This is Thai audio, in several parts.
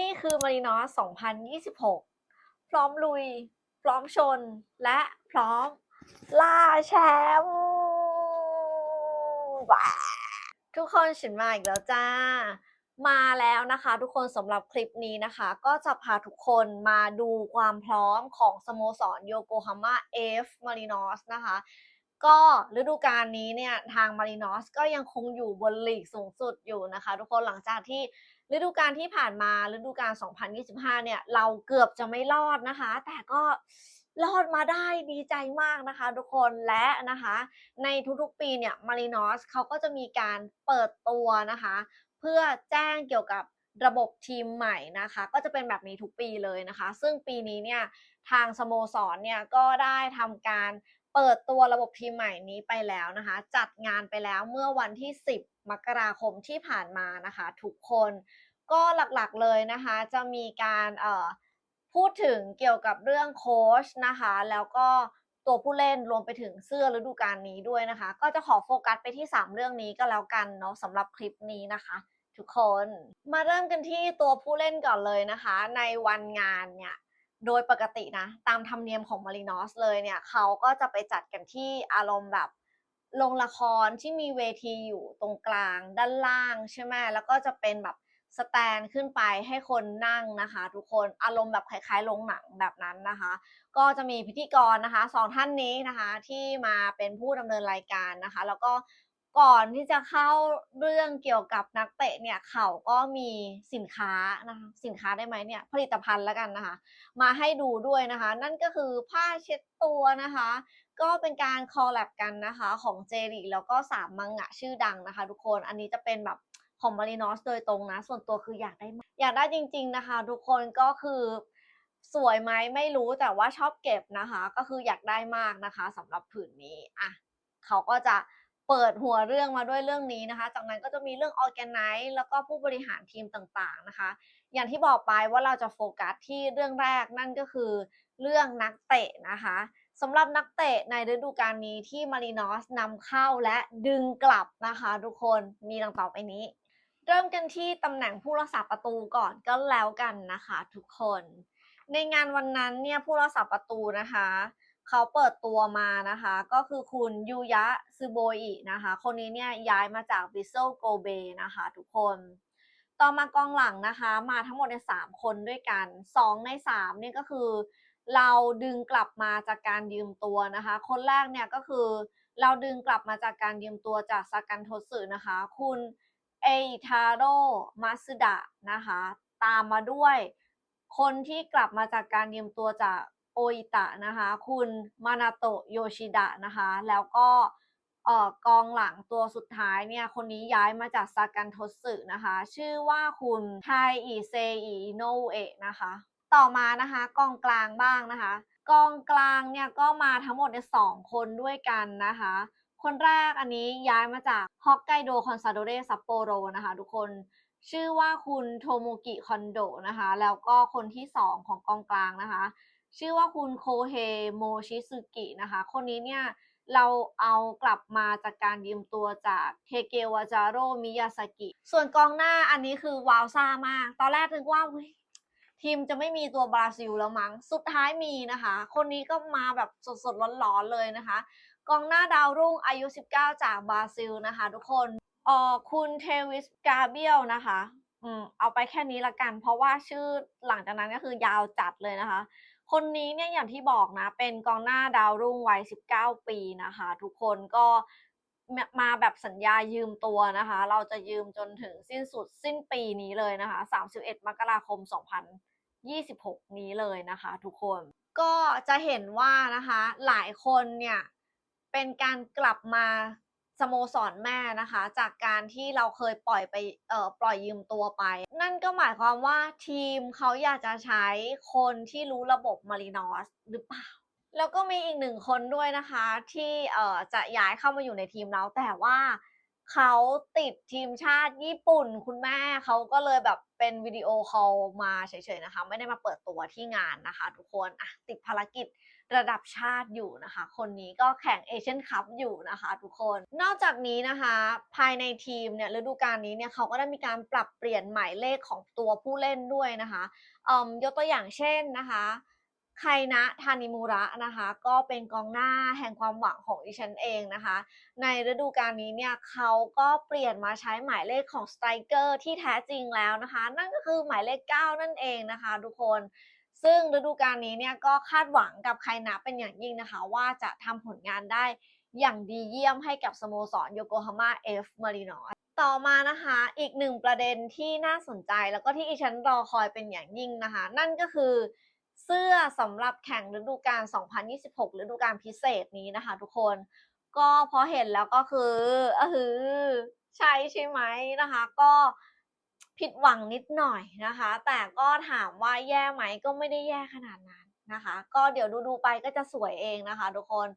นี่คือมารินอส2026 พร้อมลุย พร้อมชน และพร้อมล่าแชมป์ทุกคนฉันมาอีกแล้วจ้า มาแล้วนะคะ ทุกคนสำหรับคลิปนี้นะคะ ก็จะพาทุกคนมาดูความพร้อมของสโมสรโยโกฮาม่าเอฟมารินอสนะคะก็ฤดูกาลนี้เนี่ยทางมารินอสก็ยังคงอยู่บนลีกสูงสุดอยู่นะคะ ทุกคนหลังจากที่ ฤดูกาลที่ผ่านมาฤดูกาล 2025 เนี่ย เราเกือบจะไม่รอดนะคะ แต่ก็รอดมาได้ดีใจมากนะคะทุกคนและนะคะ ในทุกๆปีเนี่ยมารินอสเขาก็จะมีการเปิดตัวนะคะ เพื่อแจ้งเกี่ยวกับระบบทีมใหม่นะคะ ก็จะเป็นแบบนี้ทุกปีเลยนะคะ ซึ่งปีนี้เนี่ยทางสโมสรเนี่ยก็ได้ทำการ เปิดตัวระบบทีมใหม่นี้ไปแล้วนะคะ จัดงานไปแล้วเมื่อวันที่ 10 มกราคมที่ผ่านมานะคะ ทุกคนก็หลักๆเลยนะคะ จะมีการเอ่อพูดถึงเกี่ยวกับเรื่องโค้ชนะคะ แล้วก็ตัวผู้เล่นรวมไปถึงเสื้อฤดูกาลนี้ด้วยนะคะ ก็จะขอโฟกัสไปที่ 3 เรื่องนี้ก็แล้วกันเนาะสำหรับคลิปนี้นะคะ ทุกคนมาเริ่มกันที่ตัวผู้เล่นก่อนเลยนะคะ ในวันงานเนี่ย โดยปกตินะ ตามธรรมเนียมของมารินอสเลยเนี่ย เขาก็จะไปจัดกันที่อารมณ์แบบโรงละครที่มีเวทีอยู่ตรงกลางด้านล่างใช่ไหมแล้วก็จะเป็นแบบสแตนขึ้นไปให้คนนั่งนะคะ ทุกคนอารมณ์แบบคล้ายๆโรงหนังแบบนั้นนะคะ ก็จะมีพิธีกรนะคะสองท่านนี้นะคะที่มาเป็นผู้ดำเนินรายการนะคะ แล้วก็ ก่อนที่จะเข้าเรื่องเกี่ยวกับนักเตะเนี่ยเขาก็มีสินค้านะคะสินค้าได้ไหมเนี่ยผลิตภัณฑ์แล้วกันนะคะ มาให้ดูด้วยนะคะ นั่นก็คือผ้าเช็ดตัวนะคะ ก็เป็นการคอลแลบกันนะคะของเจริแล้วก็สามมังงะชื่อดังนะคะ ทุกคนอันนี้จะเป็นแบบของมารินอสโดยตรงนะ ส่วนตัวคืออยากได้อยากได้จริง ๆนะคะ ทุกคนก็คือสวยไหมไม่รู้แต่ว่าชอบเก็บนะคะ ก็คืออยากได้มากนะคะสำหรับผืนนี้อะเขาก็จะ เปิดหัวเรื่องมาด้วยเรื่องนี้นะคะ จากนั้นก็จะมีเรื่อง organize แล้วก็ผู้บริหารทีมต่างๆนะคะ อย่างที่บอกไปว่าเราจะโฟกัสที่เรื่องแรกนั่นก็คือเรื่องนักเตะนะคะสำหรับนักเตะในฤดูกาลนี้ที่มารินอสนำเข้าและดึงกลับนะคะทุกคนมีดังต่อไปนี้ เริ่มกันที่ตำแหน่งผู้รักษาประตูก่อนก็แล้วกันนะคะ ทุกคน ในงานวันนั้นเนี่ยผู้รักษาประตูนะคะ เขาเปิดตัวมานะคะ ก็คือคุณยูยะซึโบอินะคะ คนนี้เนี่ยย้ายมาจากบิเซลโกเบนะคะทุกคน ต่อมากองหลังนะคะ มาทั้งหมดในสามคนด้วยกันสองในสามเนี่ยก็คือ เราดึงกลับมาจากการยืมตัวนะคะ คนแรกเนี่ยก็คือเราดึงกลับมาจากการยืมตัวจากซากันโทสึนะคะ คุณเอทาโร่มัสดะนะคะ ตามมาด้วย คนที่กลับมาจากการยืมตัวจาก โออิตะนะคะ คุณมานาโตะโยชิดะนะคะ แล้วก็เอ่อกองหลังตัวสุดท้ายเนี่ย คนนี้ย้ายมาจากซากันทสึนะคะ ชื่อว่าคุณไทอิเซอิโนเอะนะคะ ต่อมานะคะกองกลางบ้างนะคะ กองกลางเนี่ยก็มาทั้งหมดในสองคนด้วยกันนะคะ คนแรกอันนี้ย้ายมาจากฮอกไกโดคอนซาโดเรซัปโปโรนะคะ ทุกคนชื่อว่าคุณโทโมกิคอนโดนะคะ แล้วก็คนที่สองของกองกลางนะคะ ชื่อว่าคุณโคเฮโมชิซุกินะคะ คนนี้เนี่ยเราเอากลับมาจากการยืมตัวจากเทเกวาจาโรมิยาสกิ ส่วนกองหน้าอันนี้คือวาวซ่ามาก ตอนแรกนึกว่าทีมจะไม่มีตัวบราซิลแล้วมั้ง สุดท้ายมีนะคะ คนนี้ก็มาแบบสดๆร้อนๆเลยนะคะ กองหน้าดาวรุ่งอายุ 19 จากบราซิลนะคะทุกคนออคุณเทวิสกาเบียลนะคะ อืม เอาไปแค่นี้ละกัน เพราะว่าชื่อหลังจากนั้นก็คือยาวจัดเลยนะคะ คนนี้เนี่ยอย่างที่บอกนะ เป็นกองหน้าดาวรุ่งวัย 19 ปีนะคะ ทุกคนก็มาแบบสัญญายืมตัวนะคะ เราจะยืมจนถึงสิ้นสุดสิ้นปีนี้เลยนะคะ 31 มกราคม 2026 นี้เลยนะคะ ทุกคนก็จะเห็นว่านะคะหลายคนเนี่ยเป็นการกลับมา สโมสรแม่นะคะ จากการที่เราเคยปล่อยไปเอ่อปล่อยยืมตัวไป นั่นก็หมายความว่าทีมเขาอยากจะใช้คนที่รู้ระบบมารินอสหรือเปล่า แล้วก็มีอีกหนึ่งคนด้วยนะคะ ที่เอ่อจะย้ายเข้ามาอยู่ในทีมเราแต่ว่า เขาติดทีมชาติญี่ปุ่น คุณแม่เขาก็เลยแบบเป็นวิดีโอคอลมาเฉยๆนะคะ ไม่ได้มาเปิดตัวที่งานนะคะ ทุกคนอะติดภารกิจระดับชาติอยู่นะคะ คนนี้ก็แข่งเอเชียนคัพอยู่นะคะ ทุกคน นอกจากนี้นะคะ ภายในทีมเนี่ยฤดูกาลนี้เนี่ยเขาก็ได้มีการปรับเปลี่ยนหมายเลขของตัวผู้เล่นด้วยนะคะเอ่มยกตัวอย่างเช่นนะคะ ไคนะทานิมูระนะคะ ก็เป็นกองหน้าแห่งความหวังของดิฉันเองนะคะ ในฤดูกาลนี้เนี่ยเขาก็เปลี่ยนมาใช้หมายเลขของสไตรเกอร์ที่แท้จริงแล้วนะคะ นั่นก็คือหมายเลข 9 นั่นเองนะคะ ทุกคนซึ่งฤดูกาลนี้เนี่ยก็คาดหวังกับไคนะเป็นอย่างยิ่งนะคะ ว่าจะทำผลงานได้อย่างดีเยี่ยมให้กับสโมสรโยโกฮาม่าเอฟมารินอต่อมานะคะอีกหนึ่งประเด็นที่น่าสนใจแล้วก็ที่อีฉันรอคอยเป็นอย่างยิ่งนะคะ นั่นก็คือ เสื้อสำหรับแข่งฤดูกาล 2026 ฤดูกาลพิเศษนี้นะคะ ทุกคน ก็พอเห็นแล้วก็คือเออหือใช่ใช่ไหมนะคะ ก็ผิดหวังนิดหน่อยนะคะ แต่ก็ถามว่าแย่ไหมก็ไม่ได้แย่ขนาดนั้นนะคะ ก็เดี๋ยวดูๆไปก็จะสวยเองนะคะ ทุกคน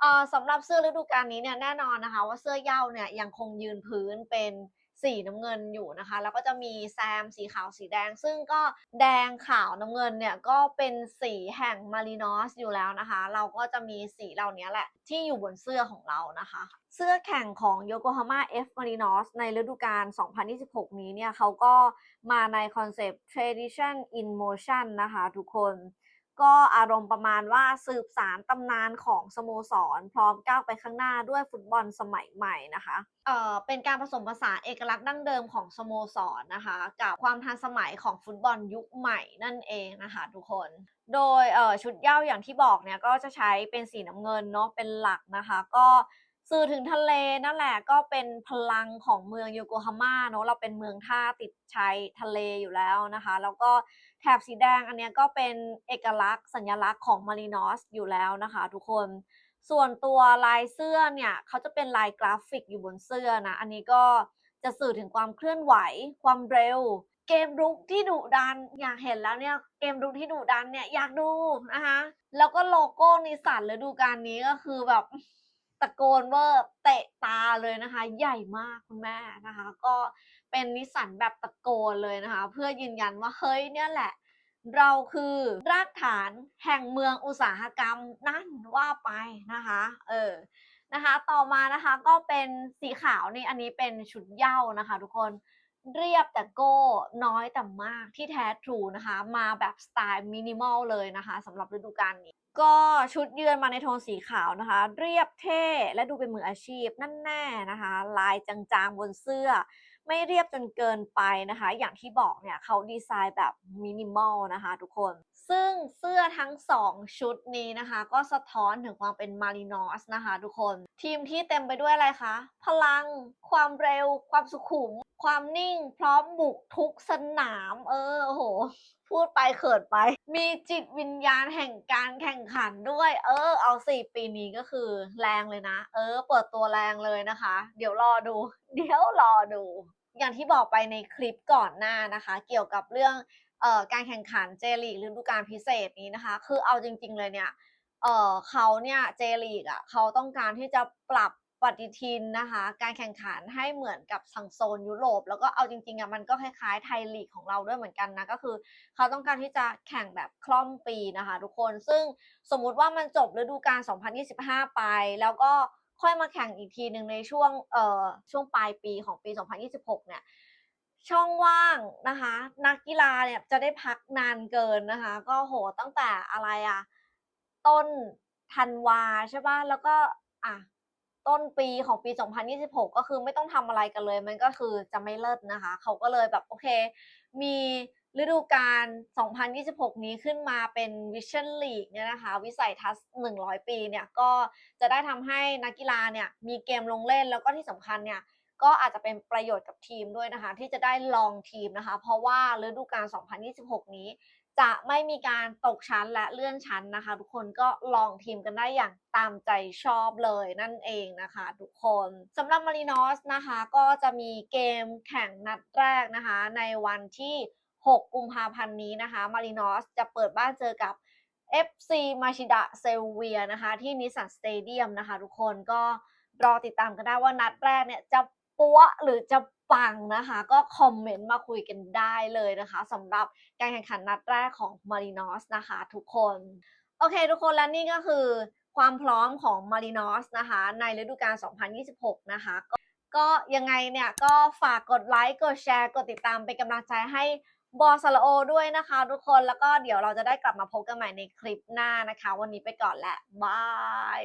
เอ่อสำหรับเสื้อฤดูกาลนี้เนี่ยแน่นอนนะคะ ว่าเสื้อเย้าเนี่ยยังคงยืนพื้นเป็น สีน้ำเงินอยู่นะคะ แล้วก็จะมีแซมสีขาวสีแดง ซึ่งก็แดงขาวน้ำเงินเนี่ยก็เป็นสีแห่งมารินอสอยู่แล้วนะคะ เราก็จะมีสีเหล่านี้แหละที่อยู่บนเสื้อของเรานะคะ เสื้อแข่งของโยโกฮาม่าเอฟมารินอสในฤดูกาล 2026 นี้เนี่ยเขาก็มาในคอนเซปต์ tradition in motion นะคะทุกคน ก็อารมณ์ประมาณว่าสืบสารตำนานของสโมสร พร้อมก้าวไปข้างหน้าด้วยฟุตบอลสมัยใหม่นะคะเอ่อเป็นการผสมผสานเอกลักษณ์ดั้งเดิมของสโมสรนนะคะ กับความทันสมัยของฟุตบอลยุคใหม่นั่นเองนะคะทุกคน โดยเอ่อชุดเย้าอย่างที่บอกเนี่ยก็จะใช้เป็นสีน้ำเงินเนาะเป็นหลักนะคะ ก็ สื่อถึงทะเลนั่นแหละก็เป็นพลังของเมืองโยโกฮาม่าเนาะเราเป็นเมืองท่าติดชายทะเลอยู่แล้วนะคะ แล้วก็แถบสีแดงอันนี้ก็เป็นเอกลักษณ์สัญลักษณ์ของมารินอสอยู่แล้วนะคะ ทุกคนส่วนตัวลายเสื้อเนี่ยเขาจะเป็นลายกราฟิกอยู่บนเสื้อนะ อันนี้ก็จะสื่อถึงความเคลื่อนไหว ความเร็ว เกมรุกที่ดุดันอยากเห็นแล้วเนี่ยเกมรุกที่ดุดันเนี่ยอยากดูนะคะแล้วก็โลโก้นิสสันฤดูกาลนี้ก็คือแบบ ตะโกนเวอร์เตะตาเลยนะคะ ใหญ่มากคุณแม่นะคะ ก็เป็นนิสสันแบบตะโกนเลยนะคะ เพื่อยืนยันว่าเฮ้ยเนี่ยแหละ เราคือรากฐานแห่งเมืองอุตสาหกรรมนั่นว่าไปนะคะเออนะคะ ต่อมานะคะก็เป็นสีขาวนี่อันนี้เป็นชุดเย้านะคะ ทุกคน เรียบแต่โก้น้อยแต่มากที่แท้ทรูนะคะ มาแบบสไตล์มินิมอลเลยนะคะสำหรับฤดูกาลนี้ ก็ชุดเยือนมาในโทนสีขาวนะคะ เรียบเท่และดูเป็นมืออาชีพนั่นแน่นะคะ ลายจางๆบนเสื้อ ไม่เรียบจนเกินไปนะคะ อย่างที่บอกเนี่ยเขาดีไซน์แบบมินิมอลนะคะทุกคน ซึ่งเสื้อทั้ง 2 ชุดนี้นะคะ ก็สะท้อนถึงความเป็นมารินอสนะคะทุกคน ทีมที่เต็มไปด้วยอะไรคะ พลัง ความเร็ว ความสุขุม ความนิ่ง พร้อมบุกทุกสนาม เออโอ้โหพูดไปเขินไป มีจิตวิญญาณแห่งการแข่งขันด้วย เออ เอาสี่ปีนี้ก็คือแรงเลยนะ เออ เปิดตัวแรงเลยนะคะ เดี๋ยวรอดู เดี๋ยวรอดู อย่างที่บอกไปในคลิปก่อนหน้านะคะ เกี่ยวกับเรื่องออการแข่งขันเจลีกฤดูกาลพิเศษนี้นะคะ คือเอาจริง ๆ เลยเนี่ยเเขาเนี่ยเจลีกอะเขาต้องการที่จะปรับปฏิทินนะคะ การแข่งขันให้เหมือนกับสังโซนยุโรป แล้วก็เอาจริงๆอะมันก็คล้ายๆไทยลีกของเราด้วยเหมือนกันนะก็คือ เขาต้องการที่จะแข่งแบบคล่อมปีนะคะ ทุกคนซึ่งสมมุติว่ามันจบฤดูกาล 2025 ไปแล้วก็ ค่อยมาแข่งอีกทีหนึ่งในช่วงเอ่อช่วงปลายปีของปี 2026 เนี่ยช่องว่างนะคะ นักกีฬาเนี่ยจะได้พักนานเกินนะคะ ก็โหตั้งแต่อะไรอะต้นธันวาใช่ป่ะแล้วก็อะต้นปีของปี 2026 ก็คือไม่ต้องทำอะไรกันเลย มันก็คือจะไม่เลิศนะคะ เขาก็เลยแบบโอเค มี ฤดูกาล 2026 นี้ขึ้นมาเป็น Vision League เนี่ยนะคะ วิสัยทัศน์ 100 ปี เนี่ย ก็จะได้ทำให้นักกีฬาเนี่ย มีเกมลงเล่น แล้วก็ที่สำคัญเนี่ย ก็อาจจะเป็นประโยชน์กับทีมด้วยนะคะ ที่จะได้ลองทีมนะคะ เพราะว่าฤดูกาล 2026 นี้ จะไม่มีการตกชั้นและเลื่อนชั้นนะคะ ทุกคนก็ลองทีมกันได้อย่างตามใจชอบเลยนั่นเองนะคะทุกคนสำหรับมารินอสนะคะ ก็จะมีเกมแข่งนัดแรกนะคะ ในวันที่ 6 กุมภาพันธ์นี้นะคะ มารินอสจะเปิดบ้านเจอกับ FC มาชิดะเซลเวียนะคะ ที่นิสสันสเตเดียมนะคะ ทุกคนก็รอติดตามกันได้ว่านัดแรกเนี่ยจะปัวหรือจะปังนะคะ ก็คอมเมนต์มาคุยกันได้เลยนะคะสำหรับการแข่งขันนัดแรกของมารินอสนะคะ ทุกคน โอเค ทุกคนและนี่ก็คือความพร้อมของมารินอสนะคะ ในฤดูกาล 2026 นะคะกก็ยังไงเนี่ยก็ฝากกดไลค์ กดแชร์ กดติดตามเป็นกำลังใจให้ บอสละโอด้วยนะคะ ทุกคนแล้วก็เดี๋ยวเราจะได้กลับมาพบกันใหม่ในคลิปหน้านะคะ วันนี้ไปก่อนแหละบาย